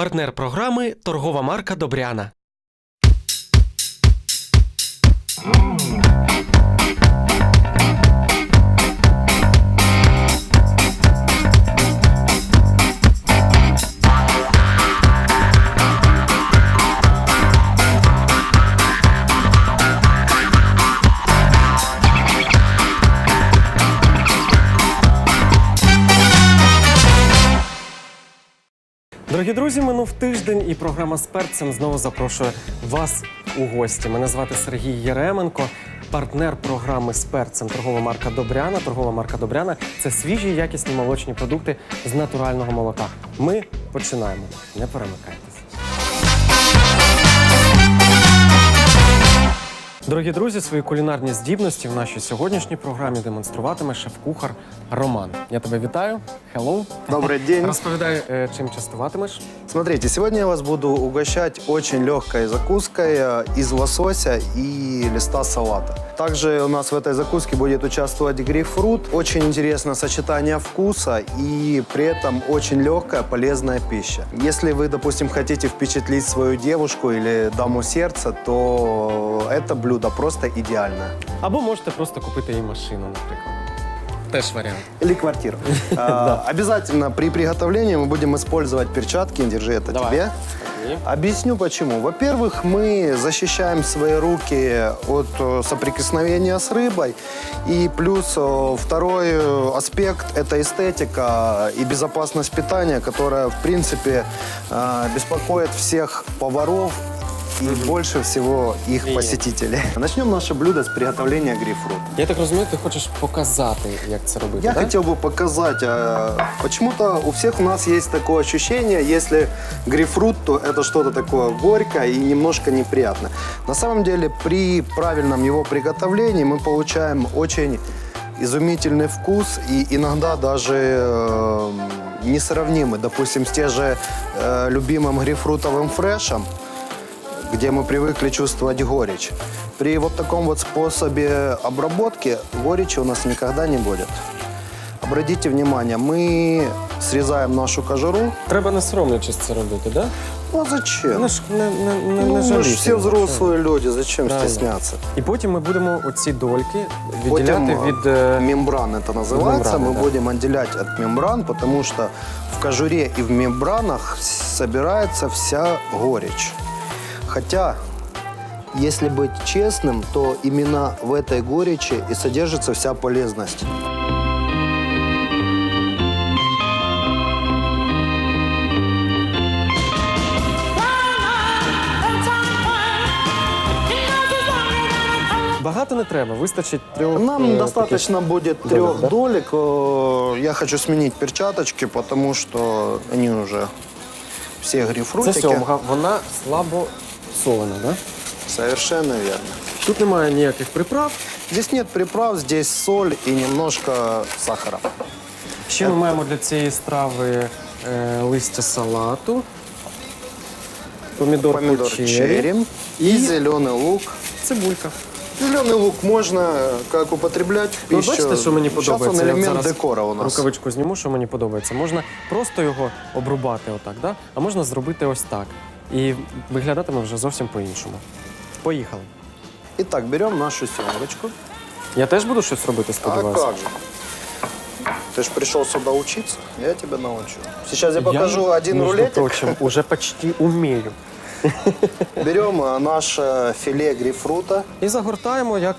Партнер програми торгова марка Добряна. Дорогі друзі, минув тиждень, і програма з перцем знову запрошує вас у гості. Мене звати Сергій Єременко, партнер програми з перцем. Торгова марка Добряна. Торгова марка Добряна це свіжі якісні молочні продукти з натурального молока. Ми починаємо. Не перемикайтеся. Дорогі друзі, свої кулінарні здібності в нашій сьогоднішній програмі демонструватиме шеф-кухар Роман. Я тебе вітаю. Hello. Добрый день. Розповідай, е, чим частуватимеш. Смотрите, сегодня я вас буду угощать очень легкой закуской э, из лосося и листа салата. Также у нас в этой закуске будет участвовать грейпфрут. Очень интересное сочетание вкуса и при этом очень легкая, полезная пища. Если вы, допустим, хотите впечатлить свою девушку или даму сердца, то это блюдо просто идеальное. Або можете просто купити їй машину, наприклад. Теж варіант. Или квартиру. А, Обязательно при приготовлении мы будем использовать перчатки. Держи это Давай. тебе. Объясню почему. Во-первых, мы защищаем свои руки от э, соприкосновения с рыбой. И плюс э, второй э, аспект – это эстетика и безопасность питания, которая, в принципе, э, беспокоит всех поваров и больше всего их Клиентов. посетителей. Начнем наше блюдо с приготовления грейпфрута. Я так розумію, ти хочеш показати, як це робити. Я да? хотел бы показать, а, почему-то у всех у нас есть такое ощущение, если грейпфрут, то это что-то такое горькое и немножко неприятное. На самом деле, при правильном его приготовлении мы получаем очень изумительный вкус и иногда даже э, несравнимый, допустим, с те же э, любимым грейпфрутовым фрешем, где мы привыкли чувствовать горечь. При вот таком вот способе обработки горечи у нас никогда не будет. Обратите внимание, мы срезаем нашу кожуру. Треба не соромлячись це робити, да? Ну а зачем? Ну ж не, не, не, Ну, не мы же жалійте. все взрослые люди, зачем Правильно. стесняться? І потім ми будемо оці дольки відділяти Потім, від. е, Мембран это называется. мембраны, мы да. будем отделять от мембран, потому что в кожуре и в мембранах собирается вся горечь. Хотя, если быть честным, то именно в этой горечи и содержится вся полезность. Багато не треба, вистачить трьох. Нам е, достаточно будет долек, трех да? долек. Э, Я хочу сменить перчаточки, потому что они уже все таких. Це сьомга, вона слабо солена, да? Совершенно верно. Тут немає ніяких приправ. Здесь нет приправ, здесь соль и немножко сахара. Ще ми маємо для цієї страви е, листя салату, помідор, Помидор черрі черри и и- зеленый лук. цибулька. Зеленый лук можно как употреблять в Ну, пищу. бачите, що мені Сейчас подобається? он Я от элемент зараз декора у нас. Рукавичку зніму, що мені подобається. Можна просто його обрубати отак, да? а можна зробити ось так. І виглядатиме вже зовсім по-іншому. Поїхали. Итак, берем нашу семечку. Я теж буду щось робити, А сподіваюся. как же? Ты же пришел сюда учиться, я тебя научу. Сейчас я покажу один рулетик. прочим, уже почти умію. Берем а, наше филе грейпфрута І загортаємо як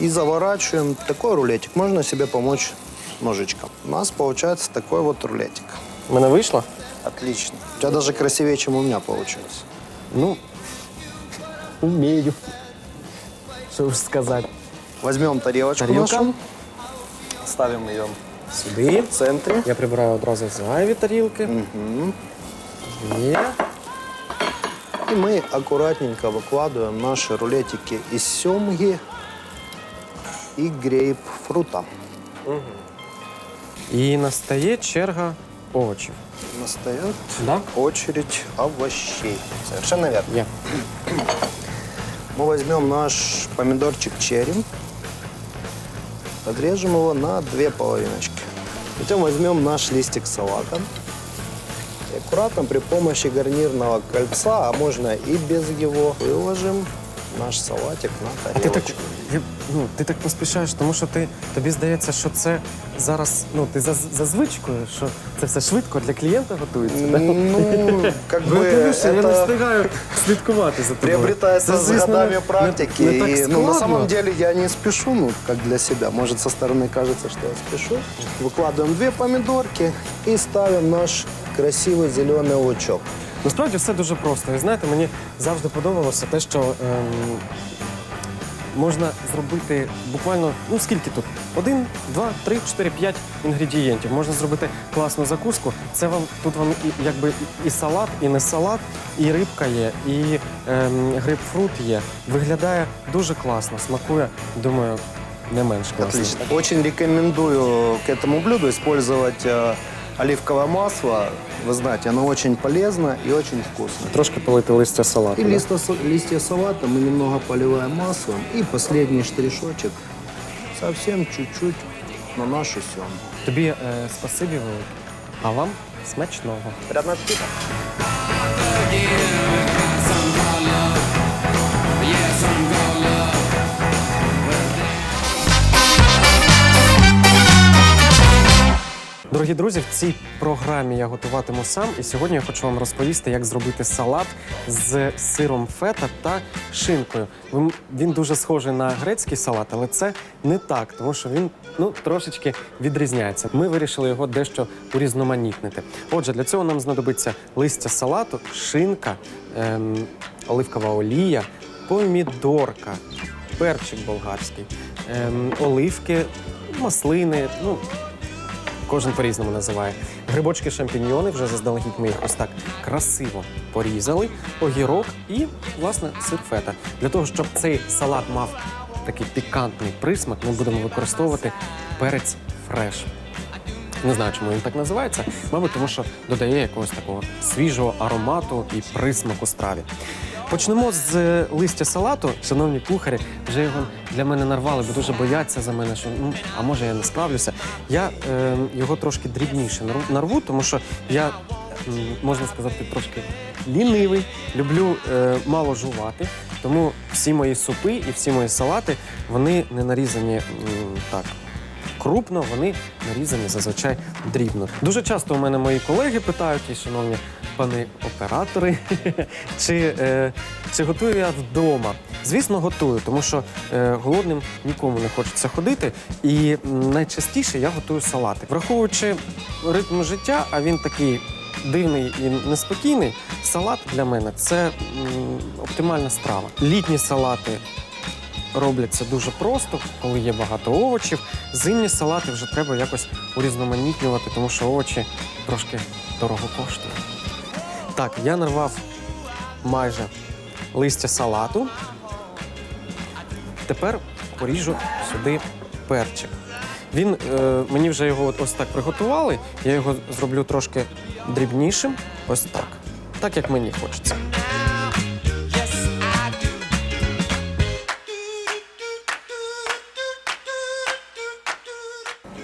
е, и заворачиваем такой рулетик. Можно себе помочь ножичком. У нас получается такой вот рулетик. мене вийшло. Отлично. У тебя даже красивее, чем у меня получилось. Ну, умію. Що ж сказати. Возьмем тарелочку Тарелка. нашу, ставим ее Сюди. в центре. Я прибираю одразу зайві тарілки. Мгм. Є. И мы аккуратненько выкладываем наши рулетики из семги и грейпфрута. І настає черга овочів. Настает Да? очередь овощей. Совершенно верно. Є. Мы возьмем наш помидорчик черри, подрежем его на две половиночки. Затем возьмем наш листик салата и Аккуратно при помощи гарнирного кольца, а можно и без его, выложим наш салатик на А тарелочку. я, ну, ти так поспішаєш, тому що ти, тобі здається, що це зараз, ну, ти за, за звичкою, що це все швидко для клієнта готується. да? Ну, как бы Ви дивишся, я не это встигаю слідкувати за тобою. приобретается Це, с звісно, годами не- практики. Не, не так и, ну, на складно. самом деле я не спешу, ну, как для себя. Может, со стороны кажется, что я спешу. Выкладываем две помидорки и ставим наш красивый зеленый лучок. Насправді все дуже просто. І знаєте, мені завжди подобалося те, що ем, можна зробити буквально, ну скільки тут? Один, два, три, чотири, п'ять інгредієнтів. Можна зробити класну закуску. Це вам тут вам і якби і- салат, і не салат, і рибка є, і ем, грейпфрут є. Виглядає дуже класно, смакує, думаю, не менш класно. Отлично. Очень рекомендую к этому блюду использовать э, оливковое масло. Вы знаете, оно очень полезно и очень вкусно. Трошки полити листя салату. И да? листья, листья салата мы немного поливаем маслом. И последний штришочек, совсем чуть-чуть на нашу семгу. Тобі е, спасибі велике, а вам смачного. Приятного аппетита! Дорогі друзі, в цій програмі я готуватиму сам, і сьогодні я хочу вам розповісти, як зробити салат з сиром фета та шинкою. Він- дуже схожий на грецький салат, але це не так, тому що він ну трошечки відрізняється. Ми вирішили його дещо урізноманітнити. Отже, для цього нам знадобиться листя салату, шинка, ем, оливкова олія, помідорка, перчик болгарський, ем, оливки, маслини. Ну Кожен по-різному називає. Грибочки шампіньйони, вже заздалегідь ми їх ось так красиво порізали, огірок і, власне, сир фета. Для того, щоб цей салат мав такий пікантний присмак, ми будемо використовувати перець фреш. Не знаю, чому він так називається. Мабуть, тому що додає якогось такого свіжого аромату і присмаку страві. Почнемо з е, листя салату. Шановні кухарі, вже його для мене нарвали, бо дуже бояться за мене, що ну а може я не справлюся. Я е, його трошки дрібніше нарву, тому що я можна сказати трошки лінивий, люблю е, мало жувати. Тому всі мої супи і всі мої салати вони не нарізані м, так крупно, вони нарізані зазвичай дрібно. Дуже часто у мене мої колеги питають, і шановні пани оператори, чи, е, чи готую я вдома. Звісно, готую, тому що е, голодним нікому не хочеться ходити. І найчастіше я готую салати. Враховуючи ритм життя, а він такий дивний і неспокійний, салат для мене це м, оптимальна страва. Літні салати робляться дуже просто, коли є багато овочів. Зимні салати вже треба якось урізноманітнювати, тому що овочі трошки дорого коштують. Так, я нарвав майже листя салату. Тепер поріжу сюди перчик. Він, е, мені вже його ось так приготували. Я його зроблю трошки дрібнішим. Ось так. Так, як мені хочеться.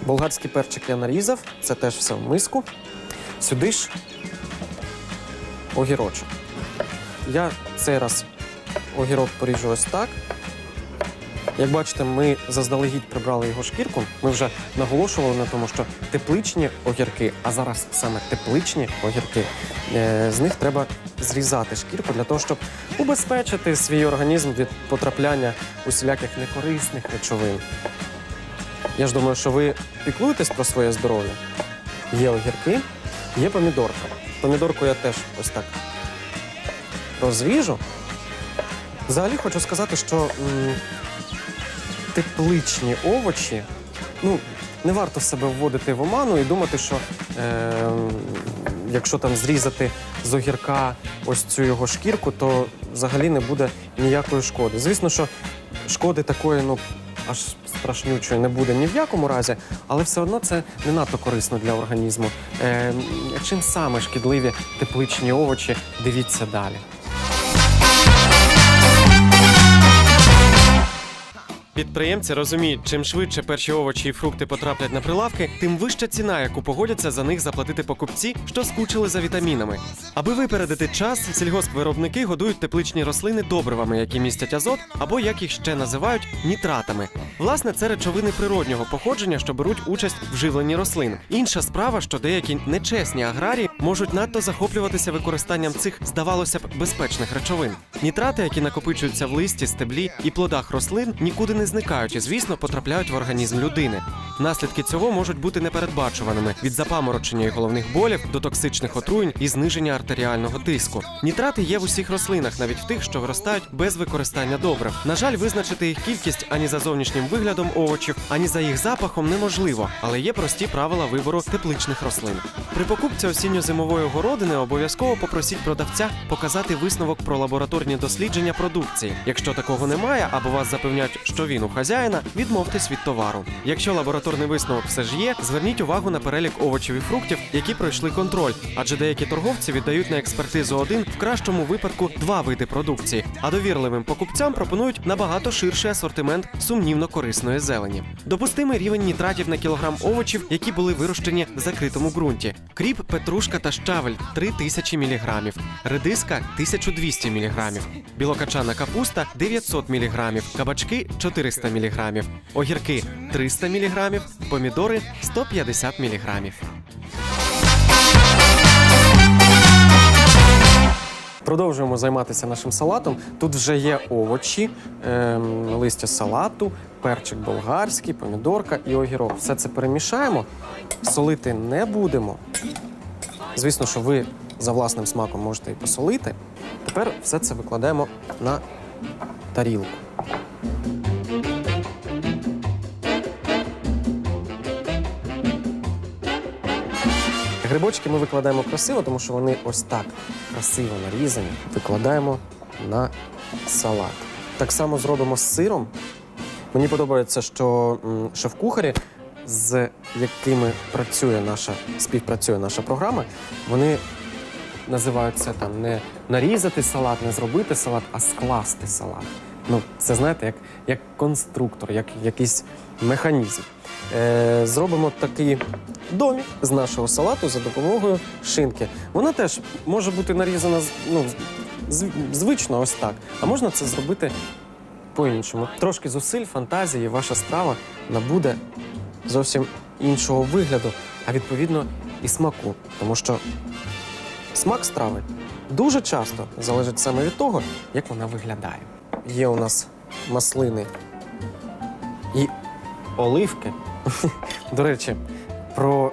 Болгарський перчик я нарізав, це теж все в миску. Сюди ж огірочок. Я цей раз огірок поріжу ось так. Як бачите, ми заздалегідь прибрали його шкірку. Ми вже наголошували на тому, що тепличні огірки, а зараз саме тепличні огірки, е, з них треба зрізати шкірку для того, щоб убезпечити свій організм від потрапляння усіляких некорисних речовин. Я ж думаю, що ви піклуєтесь про своє здоров'я. Є огірки, є помідорка. Помідорку я теж ось так розріжу. Взагалі хочу сказати, що тепличні овочі, ну, не варто себе вводити в оману і думати, що е, якщо там зрізати з огірка ось цю його шкірку, то взагалі не буде ніякої шкоди. Звісно, що шкоди такої, ну. Аж страшнючої не буде ні в якому разі, але все одно це не надто корисно для організму. Е, чим саме шкідливі тепличні овочі, дивіться далі. Підприємці розуміють, чим швидше перші овочі і фрукти потраплять на прилавки, тим вища ціна, яку погодяться за них заплатити покупці, що скучили за вітамінами. Аби випередити час, сільгоспвиробники годують тепличні рослини добривами, які містять азот, або як їх ще називають нітратами. Власне, це речовини природнього походження, що беруть участь в живленні рослин. Інша справа, що деякі нечесні аграрії можуть надто захоплюватися використанням цих, здавалося б, безпечних речовин. Нітрати, які накопичуються в листі, стеблі і плодах рослин, нікуди не зникають і, звісно, потрапляють в організм людини. Наслідки цього можуть бути непередбачуваними від запаморочення і головних болів до токсичних отруєнь і зниження артеріального тиску. Нітрати є в усіх рослинах, навіть в тих, що виростають без використання добрив. На жаль, визначити їх кількість ані за зовнішнім виглядом овочів, ані за їх запахом неможливо, але є прості правила вибору тепличних рослин. При покупці осінньо-зимової городини обов'язково попросіть продавця показати висновок про лабораторні дослідження продукції. Якщо такого немає, або вас запевняють, що він у хазяїна, відмовтесь від товару. Якщо лабораторний висновок все ж є, зверніть увагу на перелік овочів і фруктів, які пройшли контроль, адже деякі торговці віддають на експертизу один, в кращому випадку два види продукції, а довірливим покупцям пропонують набагато ширший асортимент сумнівно корисної зелені. Допустимий рівень нітратів на кілограм овочів, які були вирощені в закритому ґрунті. Кріп, петрушка та щавель 3000 мг, редиска 1200 мг, білокачана капуста 900 мг, кабачки 400 мг, огірки 300 мг, помідори 150 мг. Продовжуємо займатися нашим салатом. Тут вже є овочі, ем, листя салату, перчик болгарський, помідорка і огірок. Все це перемішаємо, солити не будемо. Звісно, що ви за власним смаком можете і посолити. Тепер все це викладаємо на тарілку. Грибочки ми викладаємо красиво, тому що вони ось так красиво нарізані. Викладаємо на салат. Так само зробимо з сиром. Мені подобається, що шеф-кухарі, з якими працює наша, співпрацює наша програма, вони називають це там не нарізати салат, не зробити салат, а скласти салат. Ну, це знаєте, як, як конструктор, як якийсь механізм. Е, зробимо такий домік з нашого салату за допомогою шинки. Вона теж може бути нарізана ну, звично ось так, а можна це зробити по-іншому. Трошки зусиль, фантазії, ваша страва набуде зовсім іншого вигляду, а відповідно і смаку. Тому що смак страви дуже часто залежить саме від того, як вона виглядає. Є у нас маслини і оливки. До речі, про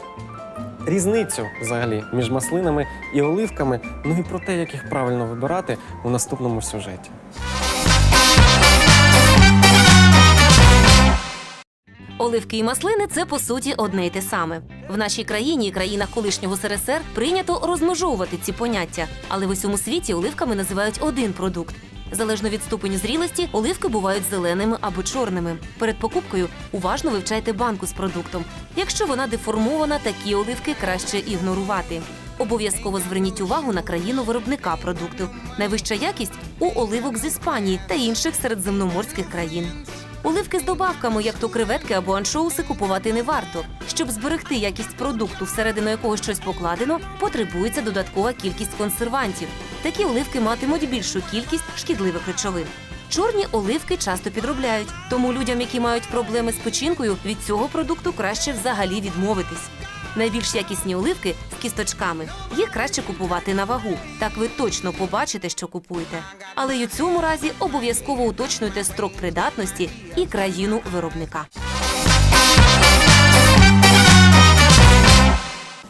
різницю взагалі між маслинами і оливками, ну і про те, як їх правильно вибирати у наступному сюжеті. Оливки і маслини це по суті одне й те саме. В нашій країні і країнах колишнього СРСР прийнято розмежовувати ці поняття, але в усьому світі оливками називають один продукт. Залежно від ступеню зрілості, оливки бувають зеленими або чорними. Перед покупкою уважно вивчайте банку з продуктом. Якщо вона деформована, такі оливки краще ігнорувати. Обов'язково зверніть увагу на країну виробника продукту. Найвища якість у оливок з Іспанії та інших середземноморських країн. Оливки з добавками, як то креветки або аншоуси, купувати не варто. Щоб зберегти якість продукту, всередину якого щось покладено, потребується додаткова кількість консервантів. Такі оливки матимуть більшу кількість шкідливих речовин. Чорні оливки часто підробляють, тому людям, які мають проблеми з печінкою, від цього продукту краще взагалі відмовитись. Найбільш якісні оливки з кісточками. Їх краще купувати на вагу. Так ви точно побачите, що купуєте. Але й у цьому разі обов'язково уточнюйте строк придатності і країну виробника.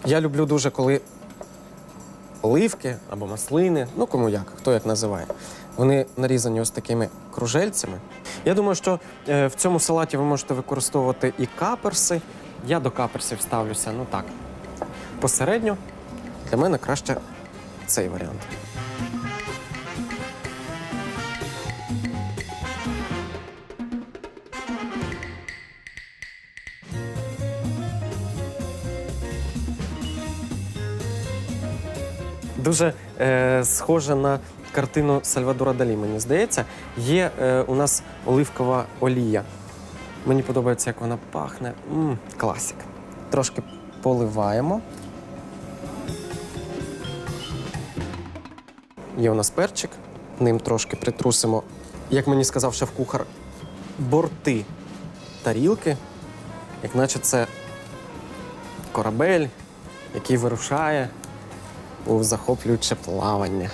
Я люблю дуже, коли оливки або маслини, ну кому як, хто як називає, вони нарізані ось такими кружельцями. Я думаю, що е, в цьому салаті ви можете використовувати і каперси. Я до каперсів ставлюся, ну так, посередньо. Для мене краще цей варіант. Дуже е, схоже на картину Сальвадора Далі, мені здається. Є е, у нас оливкова олія. Мені подобається, як вона пахне. м класік. Трошки поливаємо. Є у нас перчик, ним трошки притрусимо, як мені сказав шеф-кухар, борти тарілки, як наче це корабель, який вирушає у захоплююче плавання.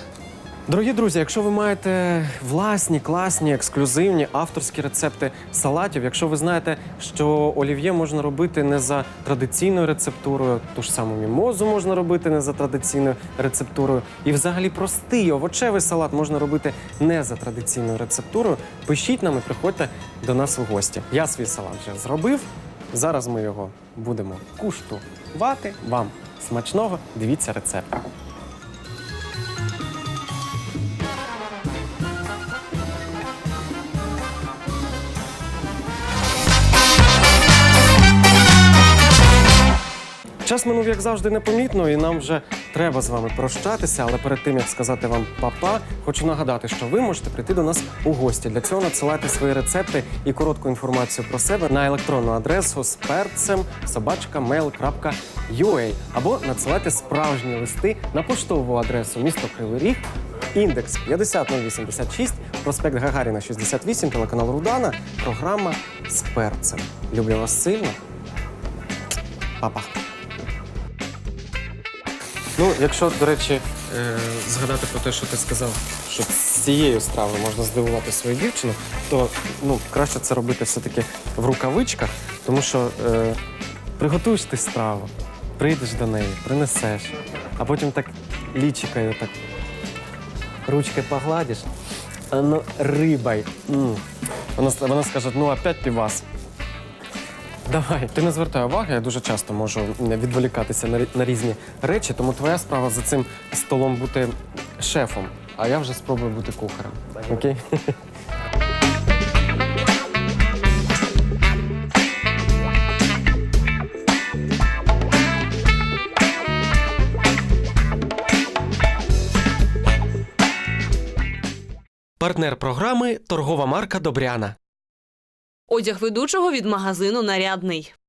Дорогі друзі, якщо ви маєте власні, класні, ексклюзивні авторські рецепти салатів, якщо ви знаєте, що олів'є можна робити не за традиційною рецептурою, ту ж саму мімозу можна робити не за традиційною рецептурою, і взагалі простий овочевий салат можна робити не за традиційною рецептурою, пишіть нам і приходьте до нас у гості. Я свій салат вже зробив. Зараз ми його будемо куштувати. Вам смачного, дивіться рецепт. Час минув, як завжди, непомітно, і нам вже треба з вами прощатися. Але перед тим як сказати вам папа, хочу нагадати, що ви можете прийти до нас у гості. Для цього надсилайте свої рецепти і коротку інформацію про себе на електронну адресу з перцем або надсилайте справжні листи на поштову адресу місто Кривий Ріг. Індекс 50086, проспект Гагаріна 68, телеканал Рудана, програма з перцем. Люблю вас сильно. Па-па. Ну, якщо, до речі, е, згадати про те, що ти сказав, що з цією стравою можна здивувати свою дівчину, то ну, краще це робити все-таки в рукавичках, тому що е, приготуєш ти страву, прийдеш до неї, принесеш, а потім так лічикою так ручкою погладиш, а ну рибай. Вона, вона скаже, ну опять півас. Давай, ти не звертай уваги, я дуже часто можу відволікатися на, на різні речі, тому твоя справа за цим столом бути шефом, а я вже спробую бути кухарем. Окей? Партнер програми торгова марка Добряна. Одяг ведучого від магазину Нарядний.